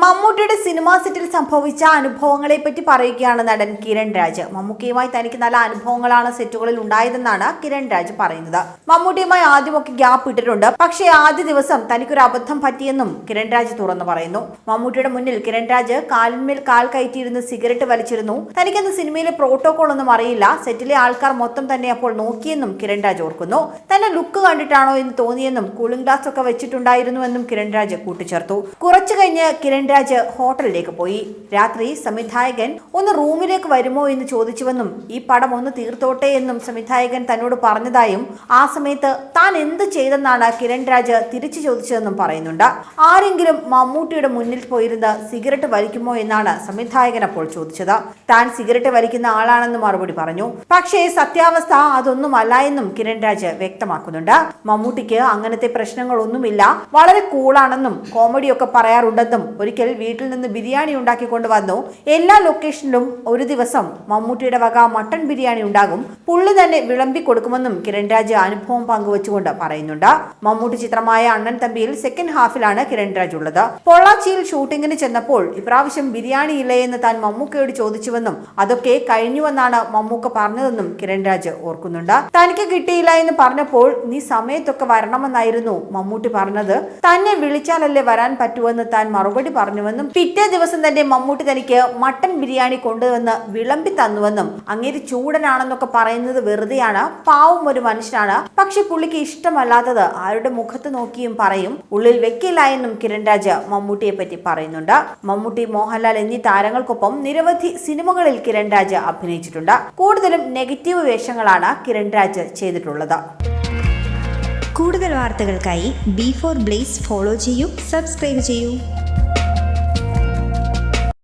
മമ്മൂട്ടിയുടെ സിനിമാ സെറ്റിൽ സംഭവിച്ച അനുഭവങ്ങളെ പറ്റി പറയുകയാണ് നടൻ കിരൺ രാജ്. മമ്മൂട്ടിയുമായി തനിക്ക് നല്ല അനുഭവങ്ങളാണ് സെറ്റുകളിൽ ഉണ്ടായതെന്നാണ് കിരൺ രാജ് പറയുന്നത്. മമ്മൂട്ടിയുമായി ആദ്യമൊക്കെ ഗ്യാപ്പ് ഇട്ടിട്ടുണ്ട്. പക്ഷേ ആദ്യ ദിവസം തനിക്കൊരു അബദ്ധം പറ്റിയെന്നും കിരൺ രാജ് തുറന്നു പറയുന്നു. മമ്മൂട്ടിയുടെ മുന്നിൽ കിരൺ രാജ് കാലിന്മേൽ കാൽ കയറ്റിയിരുന്ന് സിഗരറ്റ് വലിച്ചിരുന്നു. തനിക്കന്ന് സിനിമയിലെ പ്രോട്ടോകോൾ ഒന്നും അറിയില്ല. സെറ്റിലെ ആൾക്കാർ മൊത്തം തന്നെ അപ്പോൾ നോക്കിയെന്നും കിരൺ രാജ് ഓർക്കുന്നു. തന്നെ ലുക്ക് കണ്ടിട്ടാണോ എന്ന് തോന്നിയെന്നും കൂളിംഗ് ഗ്ലാസ് ഒക്കെ വെച്ചിട്ടുണ്ടായിരുന്നുവെന്നും കിരൺ രാജ് കൂട്ടിച്ചേർത്തു. കുറച്ചു കഴിഞ്ഞ് കിരൺ രാജ് ഹോട്ടലിലേക്ക് പോയി. രാത്രി സംവിധായകൻ ഒന്ന് റൂമിലേക്ക് വരുമോ എന്ന് ചോദിച്ചുവെന്നും ഈ പടം ഒന്ന് തീർത്തോട്ടെ എന്നും സംവിധായകൻ തന്നോട് പറഞ്ഞതായും ആ സമയത്ത് താൻ എന്ത് ചെയ്തെന്നാണ് കിരൺരാജ് തിരിച്ചു ചോദിച്ചതെന്നും പറയുന്നുണ്ട്. ആരെങ്കിലും മമ്മൂട്ടിയുടെ മുന്നിൽ പോയിരുന്ന് സിഗരറ്റ് വലിക്കുമോ എന്നാണ് സംവിധായകൻ അപ്പോൾ ചോദിച്ചത്. താൻ സിഗരറ്റ് വലിക്കുന്ന ആളാണെന്ന് മറുപടി പറഞ്ഞു. പക്ഷേ സത്യാവസ്ഥ അതൊന്നുമല്ല എന്നും കിരൺ രാജ് വ്യക്തമാക്കുന്നുണ്ട്. മമ്മൂട്ടിക്ക് അങ്ങനത്തെ പ്രശ്നങ്ങളൊന്നുമില്ല. വളരെ കൂളാണെന്നും കോമഡിയൊക്കെ പറയാറുണ്ടെന്നും ഒരിക്കൽ വീട്ടിൽ നിന്ന് ബിരിയാണി ഉണ്ടാക്കി കൊണ്ടുവന്നു എല്ലാ ലൊക്കേഷനിലും ഒരു ദിവസം മമ്മൂട്ടിയുടെ വക മട്ടൺ ബിരിയാണി ഉണ്ടാകും. പുള്ളി തന്നെ വിളമ്പി കൊടുക്കുമെന്നും കിരൺ രാജ് അനുഭവം പങ്കുവച്ചുകൊണ്ട് പറയുന്നുണ്ട്. മമ്മൂട്ടി ചിത്രമായ അണ്ണൻ തമ്പിയിൽ സെക്കൻഡ് ഹാഫിലാണ് കിരൺ രാജ് ഉള്ളത്. പൊള്ളാച്ചിയിൽ ഷൂട്ടിങ്ങിന് ചെന്നപ്പോൾ ഇപ്രാവശ്യം ബിരിയാണി ഇല്ലേ എന്ന് താൻ മമ്മൂക്കയോട് ചോദിച്ചുവെന്നും അതൊക്കെ കഴിഞ്ഞുവെന്നാണ് മമ്മൂക്ക പറഞ്ഞതെന്നും കിരൺ രാജ് ഓർക്കുന്നുണ്ട്. തനിക്ക് കിട്ടിയില്ല എന്ന് പറഞ്ഞപ്പോൾ നീ സമയത്തൊക്കെ വരണമെന്നായിരുന്നു മമ്മൂട്ടി പറഞ്ഞത്. തന്നെ വിളിച്ചാലല്ലേ വരാൻ പറ്റുമെന്ന് താൻ മറുപടി പറഞ്ഞുവെന്നും പിറ്റേ ദിവസം തന്നെ മമ്മൂട്ടി തനിക്ക് മട്ടൻ ബിരിയാണി കൊണ്ടുവന്ന് വിളമ്പി തന്നുവെന്നും. അങ്ങേര് ചൂടനാണെന്നൊക്കെ പറയുന്നത് വെറുതെയാണ്. പാവം ഒരു മനുഷ്യനാണ്. പക്ഷെ പുള്ളിക്ക് ഇഷ്ടമല്ലാത്തത് ആരുടെ മുഖത്ത് നോക്കിയും പറയും. ഉള്ളിൽ വെക്കില്ല എന്നും കിരൺ രാജ് മമ്മൂട്ടിയെ പറ്റി പറയുന്നുണ്ട്. മമ്മൂട്ടി മോഹൻലാൽ എന്നീ താരങ്ങൾക്കൊപ്പം നിരവധി സിനിമകളിൽ കിരൺ രാജ് അഭിനയിച്ചിട്ടുണ്ട്. കൂടുതലും നെഗറ്റീവ് വേഷങ്ങളാണ് കിരൺ രാജ് ചെയ്തിട്ടുള്ളത്. കൂടുതൽ വാർത്തകൾക്കായി ബി ഫോർ ബ്ലേസ് ഫോളോ ചെയ്യൂ സബ്സ്ക്രൈബ് ചെയ്യൂ.